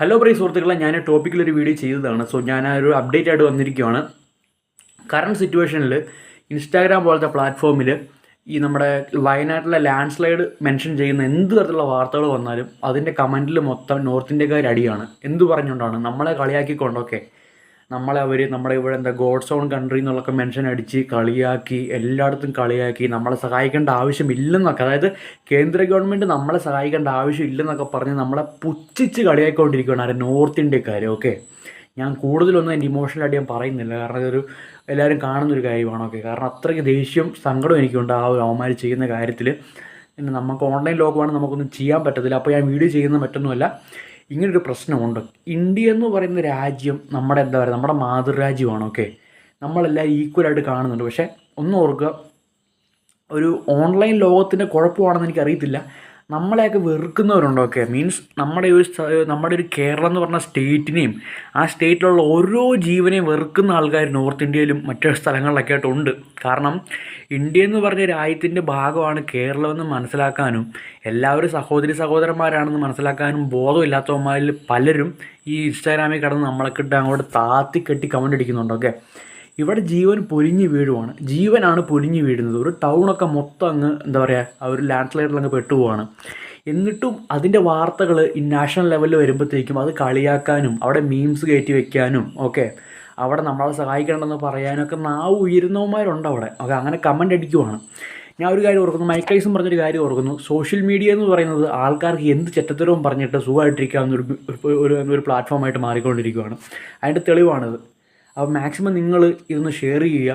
Hello പ്രിയ സുഹൃത്തുക്കളെ ഞാൻ ടോപ്പിക്കിലൊരു video ചെയ്തതാണ്. സോ ഞാൻ ആ ഒരു അപ്ഡേറ്റ് ആയിട്ട് വന്നിരിക്കുകയാണ് കറണ്ട് സിറ്റുവേഷനിൽ ഇൻസ്റ്റാഗ്രാം പോലത്തെ പ്ലാറ്റ്ഫോമിൽ ഈ നമ്മുടെ വയനാട്ടിലെ ലാൻഡ് സ്ലൈഡ് മെൻഷൻ ചെയ്യുന്ന എന്ത് തരത്തിലുള്ള വാർത്തകൾ വന്നാലും അതിന്റെ കമന്റിൽ മൊത്തം നോർത്ത് ഇന്ത്യക്കാർ അടിയാണ്. എന്ത് പറഞ്ഞുകൊണ്ടാണ്? നമ്മളെ കളിയാക്കിക്കൊണ്ടൊക്കെ നമ്മളെ അവർ നമ്മുടെ ഇവിടെ എന്താ ഗോഡ്സ് ഓൺ കൺട്രി എന്നുള്ളൊക്കെ മെൻഷൻ അടിച്ച് കളിയാക്കി എല്ലായിടത്തും കളിയാക്കി നമ്മളെ സഹായിക്കേണ്ട ആവശ്യമില്ലെന്നൊക്കെ. അതായത് കേന്ദ്ര ഗവൺമെന്റ് നമ്മളെ സഹായിക്കേണ്ട ആവശ്യമില്ലെന്നൊക്കെ പറഞ്ഞ് നമ്മളെ പുച്ഛിച്ച് കളിയാക്കിക്കൊണ്ടിരിക്കുകയാണ് ആരെ നോർത്ത് ഇന്ത്യക്കാർ ഓക്കെ ഞാൻ കൂടുതലൊന്നും എന്റെ ഇമോഷണലായിട്ട് ഞാൻ പറയുന്നില്ല. കാരണം ഇതൊരു എല്ലാവരും കാണുന്നൊരു കാര്യമാണ് ഓക്കെ കാരണം അത്രയ്ക്ക് ദേഷ്യം സങ്കടം എനിക്കുണ്ട് ആ ഒരു അവമാരി ചെയ്യുന്ന കാര്യത്തിൽ പിന്നെ നമുക്ക് ഓൺലൈൻ ലോകമാണ് നമുക്കൊന്നും ചെയ്യാൻ പറ്റത്തില്ല. അപ്പോൾ ഞാൻ വീഡിയോ ചെയ്യുന്ന മറ്റൊന്നുമല്ല. ഇങ്ങനൊരു പ്രശ്നമുണ്ട്. ഇന്ത്യ എന്ന് പറയുന്ന രാജ്യം നമ്മുടെ എന്താ പറയുക നമ്മുടെ മാതൃരാജ്യമാണ് ഓക്കെ നമ്മളെല്ലാം ഈക്വലായിട്ട് കാണുന്നുണ്ട്. പക്ഷേ ഒന്ന് ഓർക്കുക ഒരു ഓൺലൈൻ ലോകത്തിന്റെ കുഴപ്പമാണെന്ന് എനിക്കറിയത്തില്ല. നമ്മളെയൊക്കെ വെറുക്കുന്നവരുണ്ടോ ഒക്കെ? മീൻസ് നമ്മുടെ ഒരു നമ്മുടെ ഒരു കേരളം എന്ന് പറഞ്ഞ സ്റ്റേറ്റിനെയും ആ സ്റ്റേറ്റിലുള്ള ഓരോ ജീവനെയും വെറുക്കുന്ന ആൾക്കാർ നോർത്ത് ഇന്ത്യയിലും മറ്റു സ്ഥലങ്ങളിലൊക്കെ ആയിട്ടുണ്ട് കാരണം ഇന്ത്യ എന്ന് പറഞ്ഞ രാജ്യത്തിന്റെ ഭാഗമാണ് കേരളമെന്ന് മനസ്സിലാക്കാനും എല്ലാവരും സഹോദരി സഹോദരന്മാരാണെന്ന് മനസ്സിലാക്കാനും ബോധമില്ലാത്തവന്മാരിൽ പലരും ഈ ഇൻസ്റ്റാഗ്രാമിൽ കിടന്ന് നമ്മളെ കിട്ട് അങ്ങോട്ട് താത്തി കെട്ടി കമന്റ് അടിക്കുന്നുണ്ട് ഓക്കെ ഇവിടെ ജീവൻ പൊലിഞ്ഞു വീഴുവാണ്. ജീവനാണ് പൊലിഞ്ഞു വീഴുന്നത്. ഒരു ടൗണൊക്കെ മൊത്തം അങ്ങ് എന്താ പറയുക ആ ഒരു ലാൻഡ് സ്ലൈഡിൽ അങ്ങ് പെട്ടുപോവാണ്. എന്നിട്ടും അതിന്റെ വാർത്തകൾ ഈ നാഷണൽ ലെവലിൽ വരുമ്പോഴത്തേക്കും അത് കളിയാക്കാനും അവിടെ മീംസ് കയറ്റി വെക്കാനും ഒക്കെ അവിടെ നമ്മളെ സഹായിക്കണമെന്ന് പറയാനൊക്കെ നാവ് ഉയരുന്നവന്മാരുണ്ട് അവിടെ. ഓക്കെ അങ്ങനെ കമന്റ് അടിക്കുവാണ്. ഞാൻ ഒരു കാര്യം ഓർക്കുന്നു മൈക്കൈസും പറഞ്ഞൊരു കാര്യം ഓർക്കുന്നു. സോഷ്യൽ മീഡിയ എന്ന് പറയുന്നത് ആൾക്കാർക്ക് എന്ത് ചെറ്റത്തരവും പറഞ്ഞിട്ട് സുഖമായിട്ടിരിക്കാവുന്ന ഒരു ഒരു പ്ലാറ്റ്ഫോമായിട്ട് മാറിക്കൊണ്ടിരിക്കുകയാണ് അതിന്റെ തെളിവാണിത്. അപ്പോൾ മാക്സിമം നിങ്ങൾ ഇതൊന്ന് ഷെയർ ചെയ്യുക.